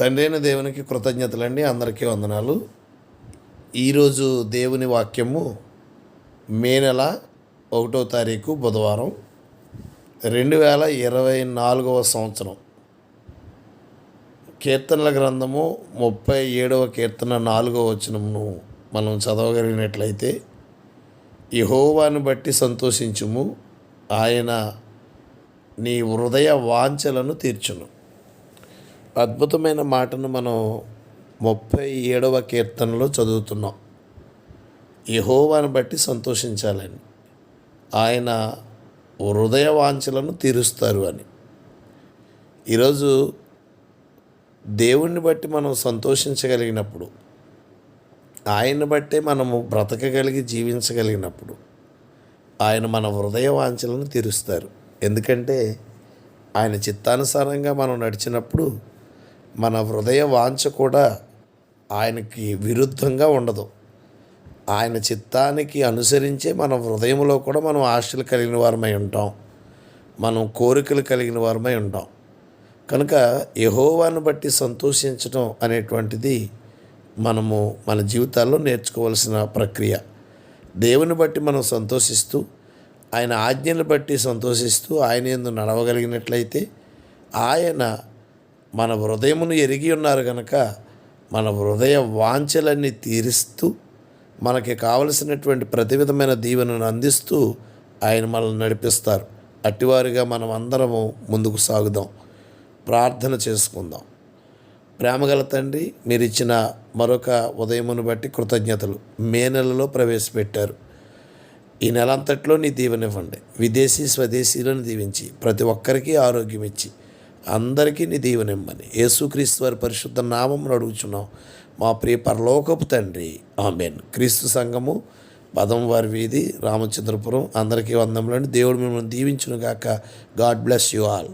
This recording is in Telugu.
తండ్రైన దేవునికి కృతజ్ఞతలండి. అందరికీ వందనాలు. ఈరోజు దేవుని వాక్యము మే నెల ఒకటో తారీఖు బుధవారం రెండు వేల ఇరవై నాలుగవ సంవత్సరం. కీర్తనల గ్రంథము ముప్పై ఏడవ కీర్తన నాలుగవ వచనమును మనం చదవగలిగినట్లయితే యహోవాను బట్టి సంతోషించుము ఆయన నీ హృదయ వాంఛలను తీర్చును. అద్భుతమైన మాటను మనం ముప్పై ఏడవ కీర్తనలో చదువుతున్నాం. యహోవాను బట్టి సంతోషించాలని ఆయన హృదయ వాంఛలను తీరుస్తారు అని. ఈరోజు దేవుణ్ణి బట్టి మనం సంతోషించగలిగినప్పుడు ఆయన్ని బట్టే మనము బ్రతకగలిగి జీవించగలిగినప్పుడు ఆయన మన హృదయ వాంఛలను తీరుస్తారు. ఎందుకంటే ఆయన చిత్తానుసారంగా మనం నడిచినప్పుడు మన హృదయ వాంఛ కూడా ఆయనకి విరుద్ధంగా ఉండదు. ఆయన చిత్తానికి అనుసరించే మన హృదయంలో కూడా మనం ఆశలు కలిగిన వారమై ఉంటాం. మనం కోరికలు కలిగిన వారమై ఉంటాం. కనుక యహోవాను బట్టి సంతోషించడం అనేటువంటిది మనము మన జీవితాల్లో నేర్చుకోవాల్సిన ప్రక్రియ. దేవుని బట్టి మనం సంతోషిస్తూ ఆయన ఆజ్ఞలు బట్టి సంతోషిస్తూ ఆయన ఎందు నడవగలిగినట్లయితే ఆయన మన హృదయమును ఎరిగి ఉన్నారు కనుక మన హృదయ వాంఛలన్నీ తీరుస్తూ మనకి కావలసినటువంటి ప్రతి విధమైన దీవెనను అందిస్తూ ఆయన మనల్ని నడిపిస్తారు. అట్టివారిగా మనం అందరము ముందుకు సాగుదాం. ప్రార్థన చేసుకుందాం. ప్రేమగల తండ్రి మీరు ఇచ్చిన మరొక ఉదయమును బట్టి కృతజ్ఞతలు. మే నెలలో ప్రవేశపెట్టారు. ఈ నెల అంతట్లో నీ దీవెనివ్వండి విదేశీ స్వదేశీలను దీవించి ప్రతి ఒక్కరికి ఆరోగ్యం ఇచ్చి అందరికీ నీ దీవెనివ్వని యేసుక్రీస్తు వారి పరిశుద్ధ నామం అడుగుచున్నాం. మా ప్రియ పరలోకపు తండ్రి ఆమెన్. క్రీస్తు సంఘము పదం వారి వీధి రామచంద్రపురం అందరికీ వందములండి. దేవుడు మిమ్మల్ని దీవించును గాక గాడ్ బ్లెస్ యు ఆల్.